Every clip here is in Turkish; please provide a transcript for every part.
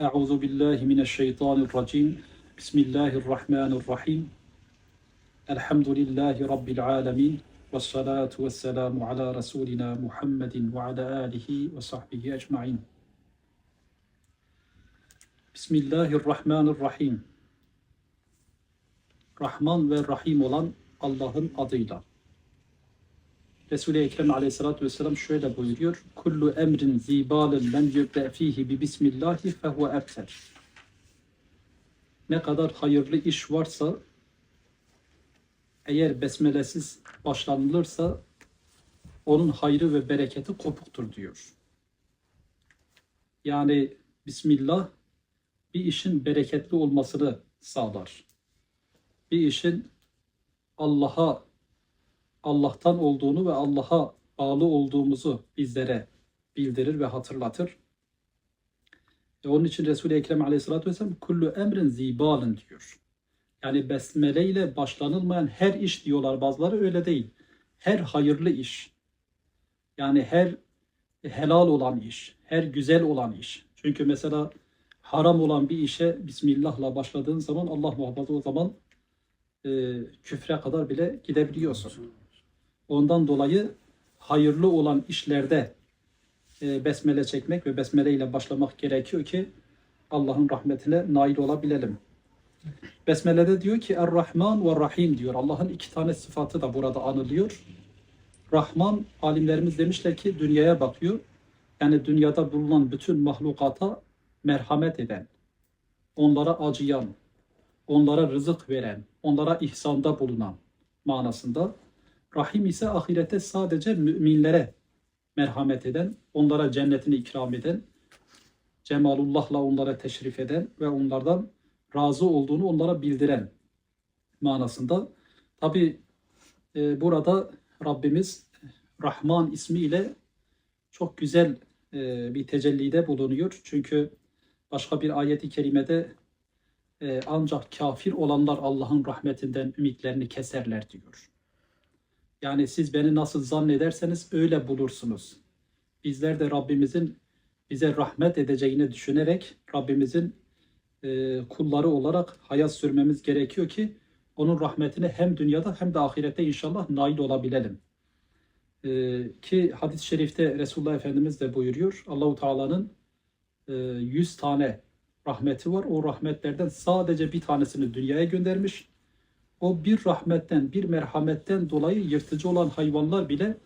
Euzu billahi mineşşeytanirracim. Bismillahirrahmanirrahim. Elhamdülillahi rabbil alamin. Ves salatu ves selamu ala rasulina Muhammedin ve ala alihi ve sahbihi ecmaîn. Bismillahirrahmanirrahim. Rahman ve Rahim olan Allah'ın adıyla. Resul-i Ekrem aleyhissalatü vesselam şöyle buyuruyor. Kullu emrin zibalin lem yübde fihi bi bismillahi fehuve ebter. Ne kadar hayırlı iş varsa eğer besmelesiz başlanılırsa onun hayrı ve bereketi kopuktur diyor. Yani Bismillah bir işin bereketli olmasını sağlar. Bir işin Allah'a Allah'tan olduğunu ve Allah'a bağlı olduğumuzu bizlere bildirir ve hatırlatır. E onun için Resul-i Ekrem aleyhissalatü vesselam kullu emrin zibalın diyor. Yani besmele ile başlanılmayan her iş diyorlar bazıları öyle değil. Her hayırlı iş. Yani her helal olan iş, her güzel olan iş. Çünkü mesela haram olan bir işe Bismillah'la başladığın zaman Allah muhafaza o zaman e, küfre kadar bile gidebiliyorsun. Ondan dolayı hayırlı olan işlerde e, besmele çekmek ve besmele ile başlamak gerekiyor ki Allah'ın rahmetine nail olabilelim. Besmele'de diyor ki Er-Rahman ve Rahim diyor. Allah'ın iki tane sıfatı da burada anılıyor. Rahman alimlerimiz demişler ki dünyaya bakıyor. Yani dünyada bulunan bütün mahlukata merhamet eden, onlara acıyan, onlara rızık veren, onlara ihsanda bulunan manasında. Rahim ise ahirette sadece müminlere merhamet eden, onlara cennetini ikram eden, cemalullahla onlara teşrif eden ve onlardan razı olduğunu onlara bildiren manasında. Tabi e, burada Rabbimiz Rahman ismiyle çok güzel e, bir tecellide bulunuyor. Çünkü başka bir ayeti kerimede e, ancak kafir olanlar Allah'ın rahmetinden ümitlerini keserler diyor. Yani siz beni nasıl zannederseniz öyle bulursunuz. Bizler de Rabbimizin bize rahmet edeceğini düşünerek Rabbimizin e, kulları olarak hayat sürmemiz gerekiyor ki onun rahmetine hem dünyada hem de ahirette inşallah nail olabilelim. E, ki hadis-i şerifte Resulullah Efendimiz de buyuruyor. Allahu Teala'nın e, 100 tane rahmeti var. O rahmetlerden sadece bir tanesini dünyaya göndermiş. O bir rahmetten, bir merhametten dolayı yırtıcı olan hayvanlar bile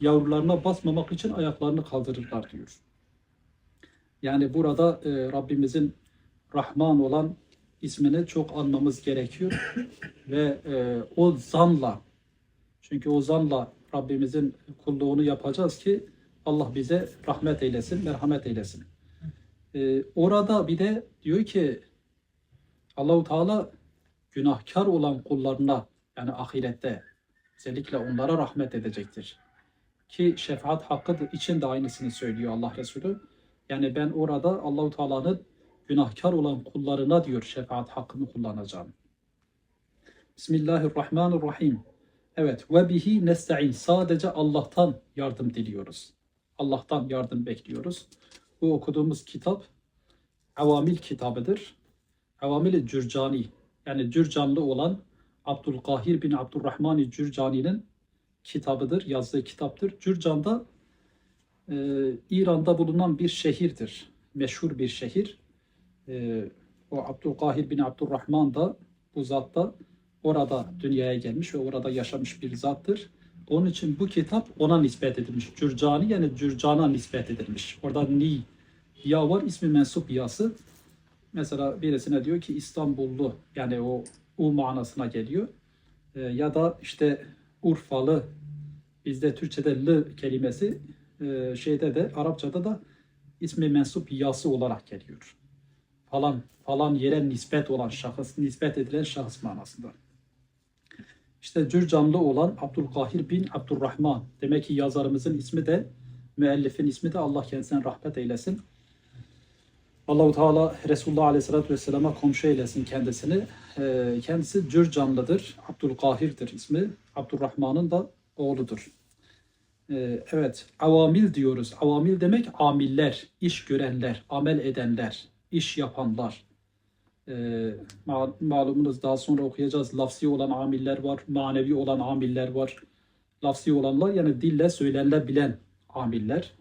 yavrularına basmamak için ayaklarını kaldırırlar diyor. Yani burada e, Rabbimizin Rahman olan ismini çok anmamız gerekiyor ve e, o zanla çünkü o zanla Rabbimizin kulluğunu yapacağız ki Allah bize rahmet eylesin, merhamet eylesin. E, orada bir de diyor ki Allahu Teala günahkar olan kullarına yani ahirette özellikle onlara rahmet edecektir. Ki şefaat hakkı için de aynısını söylüyor Allah Resulü. Yani ben orada Allahu Teala'nın günahkar olan kullarına diyor şefaat hakkını kullanacağım. Bismillahirrahmanirrahim. Evet ve bihi nesta'in. Sadece Allah'tan yardım diliyoruz. Allah'tan yardım bekliyoruz. Bu okuduğumuz kitap Avamil kitabıdır. Avamil-i Cürcani yani Cürcanlı olan Abdülkahir bin Abdurrahman Cürcani'nin kitabıdır, yazdığı kitaptır. Cürcan'da e, İran'da bulunan bir şehirdir. Meşhur bir şehir. E, o Abdülkahir bin Abdurrahman da bu zat da orada dünyaya gelmiş ve orada yaşamış bir zattır. Onun için bu kitap ona nispet edilmiş. Cürcani yani Cürcan'a nispet edilmiş. Orada ni ya var ismi mensup yası. Mesela birisine diyor ki İstanbullu yani o U manasına geliyor. E, ya da işte Urfalı bizde Türkçe'de L kelimesi e, şeyde de Arapçada da ismi mensup yası olarak geliyor. Falan falan yere nispet olan şahıs, nispet edilen şahıs manasında. İşte Cürcanlı olan Abdülkahir bin Abdurrahman. Demek ki yazarımızın ismi de, müellifin ismi de Allah kendisine rahmet eylesin. Allahu Teala Resulullah Aleyhisselatü Vesselam'a komşu eylesin kendisini. Ee, kendisi Cürcanlıdır. Abdülkahir'dir ismi. Abdurrahman'ın da oğludur. Ee, evet, avamil diyoruz. Avamil demek amiller, iş görenler, amel edenler. iş yapanlar. E, ma- malumunuz daha sonra okuyacağız. Lafsi olan amiller var, manevi olan amiller var. Lafsi olanlar yani dille söylenilebilen amiller.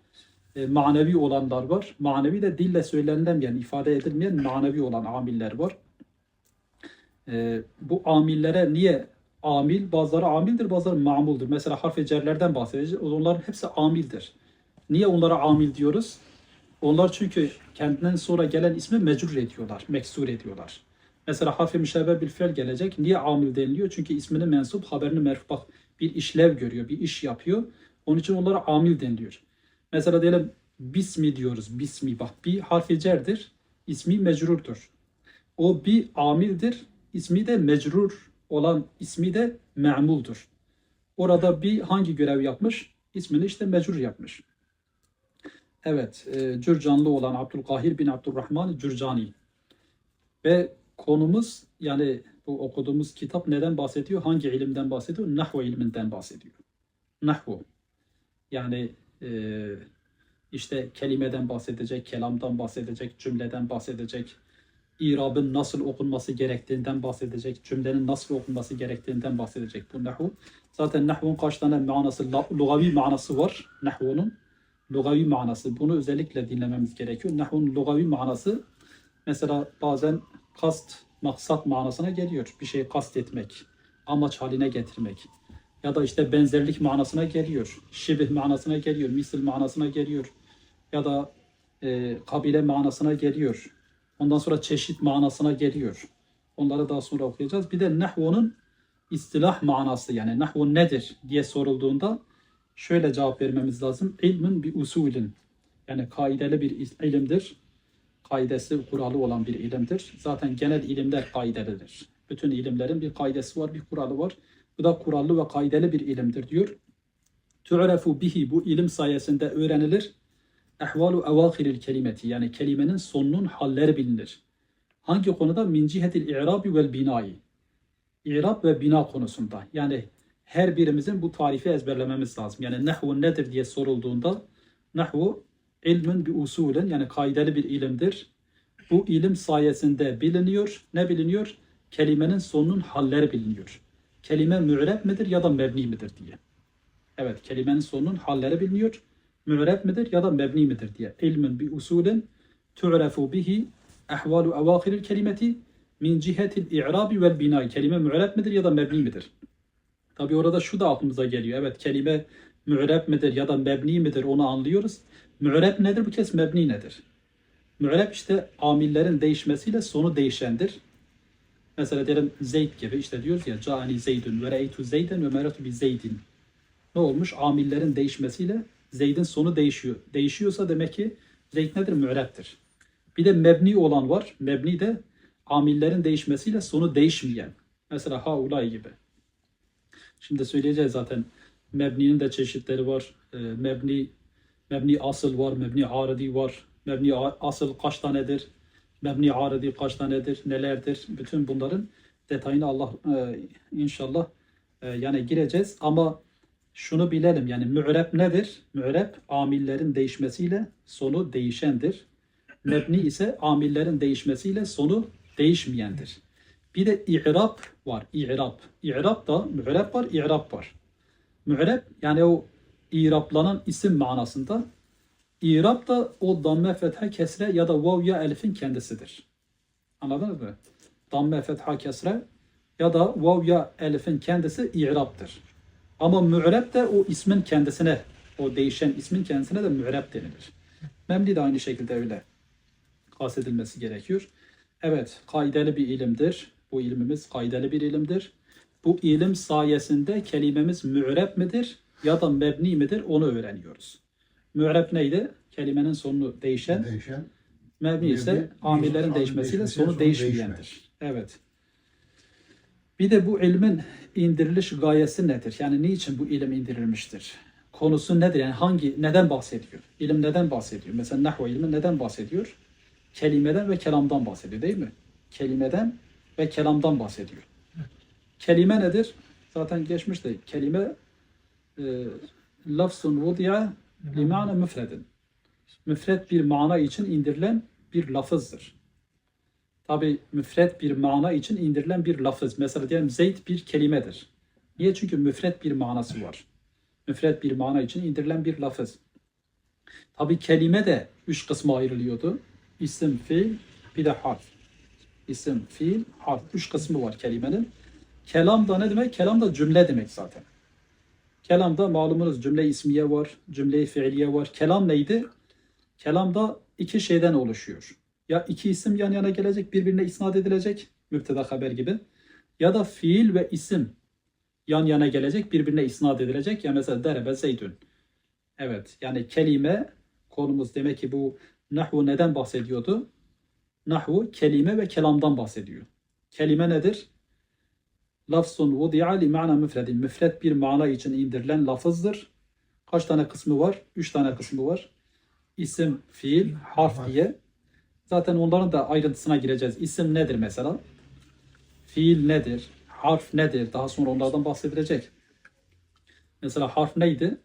E, manevi olanlar var. Manevi de dille söylenilemeyen, ifade edilmeyen manevi olan amiller var. E, bu amillere niye amil? Bazıları amildir, bazıları mamuldur. Mesela harf-i cerlerden bahsedeceğiz. Onların hepsi amildir. Niye onlara amil diyoruz? Onlar çünkü kendinden sonra gelen ismi mecrur ediyorlar, meksur ediyorlar. Mesela harf-i müşebbe bil fiil gelecek. Niye amil deniliyor? Çünkü ismini mensup, haberini merfu. Bak bir işlev görüyor, bir iş yapıyor. Onun için onlara amil deniliyor. Mesela diyelim bismi diyoruz. Bismi bak bir harfi cerdir. ismi mecrurdur. O bir amildir. ismi de mecrur olan ismi de me'muldur. Orada bir hangi görev yapmış? İsmini işte mecrur yapmış. Evet, e, Cürcanlı olan Abdülkahir bin Abdurrahman Cürcani. Ve konumuz yani bu okuduğumuz kitap neden bahsediyor? Hangi ilimden bahsediyor? Nahvu ilminden bahsediyor. Nahvu. Yani e, işte kelimeden bahsedecek, kelamdan bahsedecek, cümleden bahsedecek, irabın nasıl okunması gerektiğinden bahsedecek, cümlenin nasıl okunması gerektiğinden bahsedecek bu nahvu. Zaten nahvun kaç tane manası, lugavi manası var nahvunun. Lugavi manası. Bunu özellikle dinlememiz gerekiyor. Nahvun lugavi manası mesela bazen kast, maksat manasına geliyor. Bir şeyi kast etmek, amaç haline getirmek. Ya da işte benzerlik manasına geliyor. Şibih manasına geliyor. Misil manasına geliyor. Ya da e, kabile manasına geliyor. Ondan sonra çeşit manasına geliyor. Onları daha sonra okuyacağız. Bir de nahvunun istilah manası yani nahvu nedir diye sorulduğunda şöyle cevap vermemiz lazım. İlmin bir usulün yani kaideli bir ilimdir. Kaidesi, kuralı olan bir ilimdir. Zaten genel ilimler kaidelidir. Bütün ilimlerin bir kaidesi var, bir kuralı var. Bu da kurallı ve kaideli bir ilimdir diyor. Tu'refu bihi bu ilim sayesinde öğrenilir. Ehvalu evâhiril kelimeti yani kelimenin sonunun halleri bilinir. Hangi konuda? Min cihetil i'rabi vel binayı. İrab ve bina konusunda. Yani her birimizin bu tarifi ezberlememiz lazım. Yani nahvu nedir diye sorulduğunda nahvu ilmin bir usulün yani kaideli bir ilimdir. Bu ilim sayesinde biliniyor. Ne biliniyor? Kelimenin sonunun halleri biliniyor. Kelime mü'reb midir ya da mebni midir diye. Evet, kelimenin sonunun halleri biliniyor. Mü'reb midir ya da mebni midir diye. İlmin bir usulün tu'refu bihi ehvalu evâhiril kelimeti min cihetil i'rabi vel bina. Kelime mü'reb midir ya da mebni midir? Tabi orada şu da aklımıza geliyor. Evet kelime mü'reb midir ya da mebni midir onu anlıyoruz. Mü'reb nedir bu kez mebni nedir? Mü'reb işte amillerin değişmesiyle sonu değişendir. Mesela diyelim Zeyd gibi işte diyoruz ya Cani Zeydün ve reytu Zeyden ve meratu bi Zeydin. Ne olmuş? Amillerin değişmesiyle Zeyd'in sonu değişiyor. Değişiyorsa demek ki Zeyd nedir? Mü'rebdir. Bir de mebni olan var. Mebni de amillerin değişmesiyle sonu değişmeyen. Mesela haulay gibi. Şimdi söyleyeceğiz zaten. Mebninin de çeşitleri var. Ee, mebni mebni asıl var, mebni aridi var. Mebni asıl kaç tanedir? Mebni aridi kaç tanedir? Nelerdir? Bütün bunların detayını Allah e, inşallah e, yani gireceğiz ama şunu bilelim yani mü'reb nedir? Mü'reb amillerin değişmesiyle sonu değişendir. Mebni ise amillerin değişmesiyle sonu değişmeyendir. Bir de i'rab var. İ'rab. İ'rab da mü'reb var, i'rab var. Mü'reb yani o i'raplanan isim manasında. İ'rab da o damme, fetha, kesre ya da vav ya elifin kendisidir. Anladınız mı? Damme, fetha, kesre ya da vav ya elifin kendisi i'rabdır. Ama mü'reb de o ismin kendisine, o değişen ismin kendisine de mü'reb denilir. Memli de aynı şekilde öyle bahsedilmesi gerekiyor. Evet, kaideli bir ilimdir. Bu ilmimiz kaideli bir ilimdir. Bu ilim sayesinde kelimemiz mü'reb midir ya da mebni midir onu öğreniyoruz. Mü'reb neydi? Kelimenin sonunu değişen, Değişen. mebni ise amil değişmesiyle sonu sonu değişmeyendir. Evet. Bir de bu ilmin indiriliş gayesi nedir? Yani niçin bu ilim indirilmiştir? Konusu nedir? Yani hangi, neden bahsediyor? İlim neden bahsediyor? Mesela nahvu ilmi neden bahsediyor? Kelimeden ve kelamdan bahsediyor değil mi? Kelimeden ve kelamdan bahsediyor. Kelime nedir? Zaten geçmişti. Kelime e, lafzun vudiya limana müfredin. Müfred bir mana için indirilen bir lafızdır. Tabi müfret bir mana için indirilen bir lafız. Mesela diyelim Zeyd bir kelimedir. Niye? Çünkü müfret bir manası var. Müfret bir mana için indirilen bir lafız. Tabi kelime de üç kısma ayrılıyordu. İsim, fiil, bir de harf. İsim, fiil, harf. Üç kısmı var kelimenin. Kelam da ne demek? Kelam da cümle demek zaten. Kelamda malumunuz cümle ismiye var, cümle fiiliye var. Kelam neydi? Kelam da iki şeyden oluşuyor. Ya iki isim yan yana gelecek, birbirine isnat edilecek, müpteda haber gibi. Ya da fiil ve isim yan yana gelecek, birbirine isnat edilecek. Ya mesela derebe zeydün. Evet, yani kelime konumuz demek ki bu nahvu neden bahsediyordu? Nahvu kelime ve kelamdan bahsediyor. Kelime nedir? Lafzun vudi'a li ma'na müfredin. Müfred bir mana için indirilen lafızdır. Kaç tane kısmı var? Üç tane kısmı var. İsim, fiil, harf diye. Zaten onların da ayrıntısına gireceğiz. İsim nedir mesela? Fiil nedir? Harf nedir? Daha sonra onlardan bahsedilecek. Mesela harf neydi?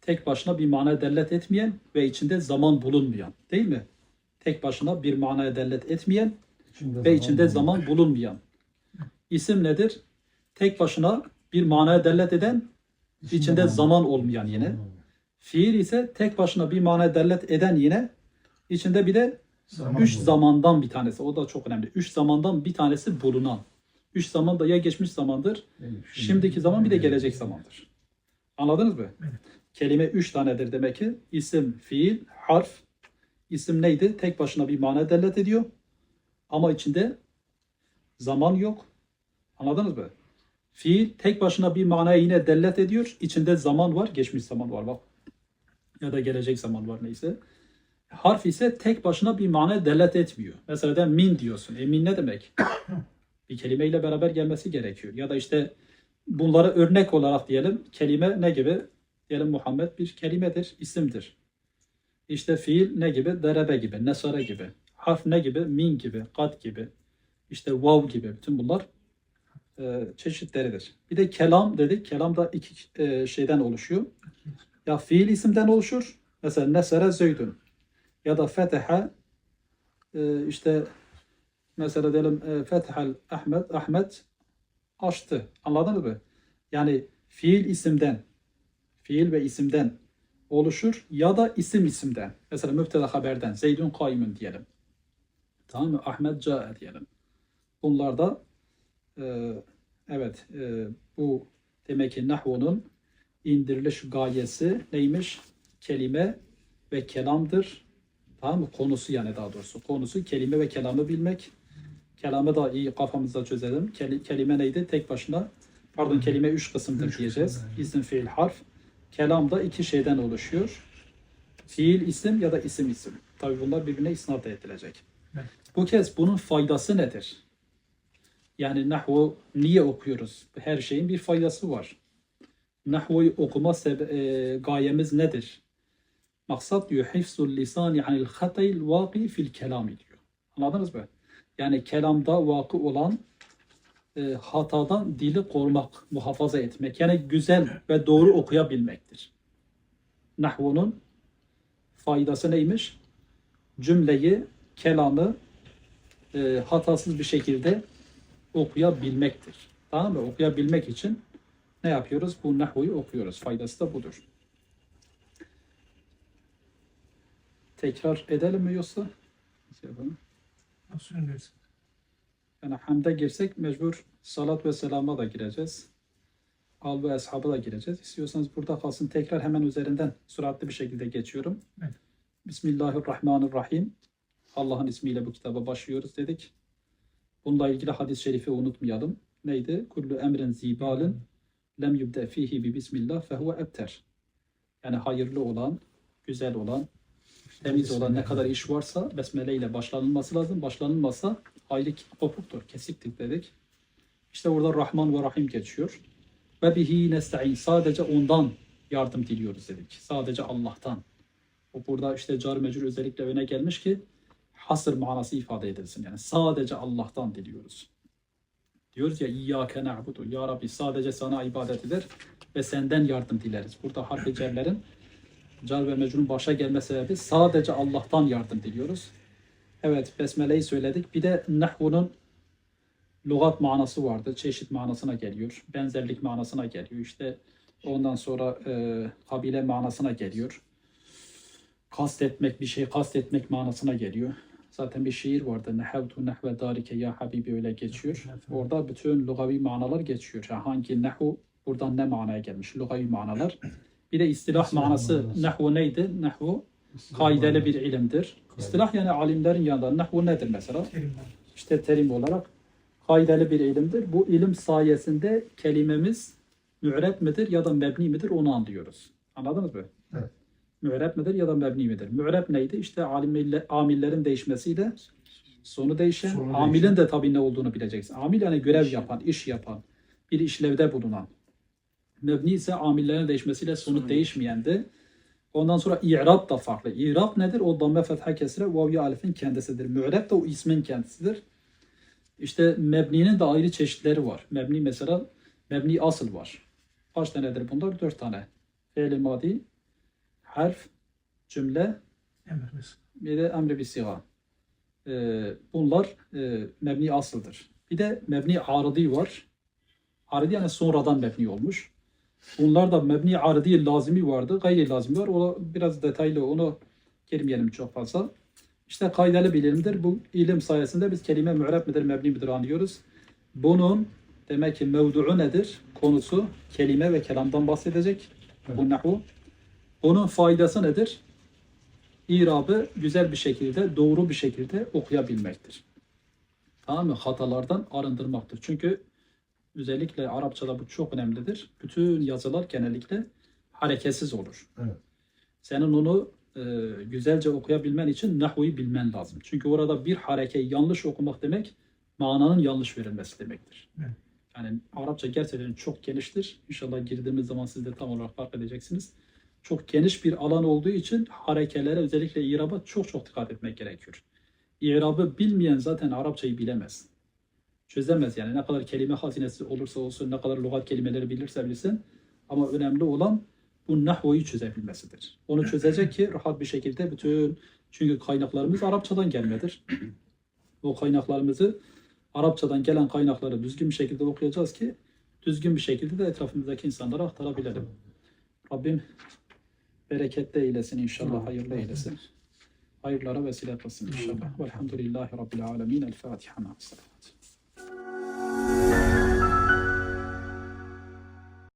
Tek başına bir manaya dellet etmeyen ve içinde zaman bulunmayan. Değil mi? Tek başına bir manaya dellet etmeyen ve içinde zaman bulunmayan. İsim nedir? Tek başına bir manaya dellet eden, içinde zaman olmayan yine. Fiil ise tek başına bir manaya dellet eden yine, içinde bir de üç zamandan bir tanesi. O da çok önemli. Üç zamandan bir tanesi bulunan. Üç zaman da ya geçmiş zamandır, şimdiki zaman bir de gelecek zamandır. Anladınız mı? Kelime üç tanedir demek ki. İsim, fiil, harf. İsim neydi? Tek başına bir mana dellet ediyor. Ama içinde zaman yok. Anladınız mı? Fiil tek başına bir manaya yine dellet ediyor. İçinde zaman var, geçmiş zaman var bak. Ya da gelecek zaman var neyse. Harf ise tek başına bir mana dellet etmiyor. Mesela de min diyorsun. E min ne demek? bir kelimeyle beraber gelmesi gerekiyor. Ya da işte bunları örnek olarak diyelim. Kelime ne gibi? Diyelim Muhammed bir kelimedir, isimdir. İşte fiil ne gibi? Derebe gibi, nesare gibi. Harf ne gibi? Min gibi, kat gibi. İşte vav gibi. Bütün bunlar e, çeşitleridir. Bir de kelam dedik. Kelam da iki e, şeyden oluşuyor. Ya fiil isimden oluşur. Mesela nesere zeydün. Ya da fetehe e, işte mesela diyelim e, fetehel Ahmet Ahmet açtı. Anladınız mı? Yani fiil isimden fiil ve isimden oluşur ya da isim isimden. Mesela müfteda haberden Zeydun kaimun diyelim. Tamam mı? Ahmet cae diyelim. Bunlar da e, evet e, bu demek ki nahvunun indiriliş gayesi neymiş? Kelime ve kelamdır. Tamam mı? Konusu yani daha doğrusu. Konusu kelime ve kelamı bilmek. Kelamı da iyi kafamızda çözelim. Keli- kelime neydi? Tek başına pardon kelime üç kısımdır Üç diyeceğiz. evet. İsim, fiil, harf. Kelam da iki şeyden oluşuyor. Fiil isim ya da isim isim. Tabi bunlar birbirine isnat edilecek. Evet. Bu kez bunun faydası nedir? Yani nahvu niye okuyoruz? Her şeyin bir faydası var. Nahvuyu okuma e, gayemiz nedir? Maksat diyor hifzul lisani anil hatayil vaki fil kelami diyor. Anladınız mı? Yani kelamda vakı olan e, hatadan dili korumak, muhafaza etmek. Yani güzel ve doğru okuyabilmektir. Nahvunun faydası neymiş? Cümleyi, kelamı e, hatasız bir şekilde okuyabilmektir. Tamam mı? Okuyabilmek için ne yapıyoruz? Bu nahvuyu okuyoruz. Faydası da budur. Tekrar edelim mi yoksa? Şey yapalım. Nasıl öndersin? Yani hamde girsek mecbur salat ve selama da gireceğiz. Al ve ashabı da gireceğiz. İstiyorsanız burada kalsın. Tekrar hemen üzerinden süratli bir şekilde geçiyorum. Evet. Bismillahirrahmanirrahim. Allah'ın ismiyle bu kitaba başlıyoruz dedik. Bununla ilgili hadis-i şerifi unutmayalım. Neydi? Kullu emrin zibalin lem yubde fihi bi bismillah fehuve ebter. Yani hayırlı olan, güzel olan, temiz olan ne kadar iş varsa besmele ile başlanılması lazım. Başlanılmazsa hayli kopuktur, kesiktir dedik. İşte orada Rahman ve Rahim geçiyor. Ve bihi nesta'in. Sadece ondan yardım diliyoruz dedik. Sadece Allah'tan. O burada işte car mecrur özellikle öne gelmiş ki hasır manası ifade edilsin. Yani sadece Allah'tan diliyoruz. Diyoruz ya İyyâke na'budu. Ya Rabbi sadece sana ibadet eder ve senden yardım dileriz. Burada harf-i cerlerin car ve mecrurun başa gelme sebebi sadece Allah'tan yardım diliyoruz. Evet, besmeleyi söyledik. Bir de nahvunun lügat manası vardı. Çeşit manasına geliyor. Benzerlik manasına geliyor. İşte ondan sonra e, kabile manasına geliyor. Kastetmek, bir şey kastetmek manasına geliyor. Zaten bir şiir vardı. Nehevtu nehve darike ya habibi öyle geçiyor. Orada bütün lugavi manalar geçiyor. Yani hangi nehu buradan ne manaya gelmiş? Lugavi manalar. Bir de istilah manası nehvu neydi? Nehvu kaideli bir ilimdir. İstilah yani alimlerin yanında nehvu nedir mesela? İşte terim olarak kaideli bir ilimdir. Bu ilim sayesinde kelimemiz mü'reb midir ya da mebni midir onu anlıyoruz. Anladınız mı? Evet. Mü'reb midir ya da mebni midir? Mü'reb neydi? İşte alimille, amillerin değişmesiyle sonu değişen, Sonu amilin değişen. de tabii ne olduğunu bileceksin. Amil yani görev yapan, iş yapan, bir işlevde bulunan. Mebni ise amillerin değişmesiyle sonu Sonu değişmeyendi. Ondan sonra i'rab da farklı. İ'rab nedir? O damme fetha kesire vav ya alifin kendisidir. Mü'reb de o ismin kendisidir. İşte mebninin de ayrı çeşitleri var. Mebni mesela mebni asıl var. Kaç tanedir bunlar? Dört tane. Fi'li madi, harf, cümle, bir de emri bir siga. Ee, bunlar e, mebni asıldır. Bir de mebni aridi var. Aridi yani sonradan mebni olmuş. Bunlar da mebni aridi lazimi vardı. Gayri lazimi var. O biraz detaylı onu girmeyelim çok fazla. İşte kaydeli bir ilimdir. Bu ilim sayesinde biz kelime mü'reb midir, mebni midir anlıyoruz. Bunun demek ki mevdu'u nedir? Konusu kelime ve kelamdan bahsedecek. Bu nahu. Onun faydası nedir? İrabı güzel bir şekilde, doğru bir şekilde okuyabilmektir. Tamam mı? Hatalardan arındırmaktır. Çünkü özellikle Arapçada bu çok önemlidir. Bütün yazılar genellikle hareketsiz olur. Evet. Senin onu e, güzelce okuyabilmen için nahvuyu bilmen lazım. Çünkü orada bir harekeyi yanlış okumak demek mananın yanlış verilmesi demektir. Evet. Yani Arapça gerçekten çok geniştir. İnşallah girdiğimiz zaman siz de tam olarak fark edeceksiniz. Çok geniş bir alan olduğu için harekelere özellikle iraba çok çok dikkat etmek gerekiyor. İrabı bilmeyen zaten Arapçayı bilemez. Çözemez yani ne kadar kelime hazinesi olursa olsun, ne kadar lügat kelimeleri bilirse bilsin. Ama önemli olan bu nahvoyu çözebilmesidir. Onu çözecek ki rahat bir şekilde bütün çünkü kaynaklarımız Arapçadan gelmedir. O kaynaklarımızı Arapçadan gelen kaynakları düzgün bir şekilde okuyacağız ki düzgün bir şekilde de etrafımızdaki insanlara aktarabilelim. Rabbim bereketli eylesin inşallah, hayırlı eylesin. Hayırlara vesile kılsın inşallah. Velhamdülillahi Rabbil alemin. El Fatiha.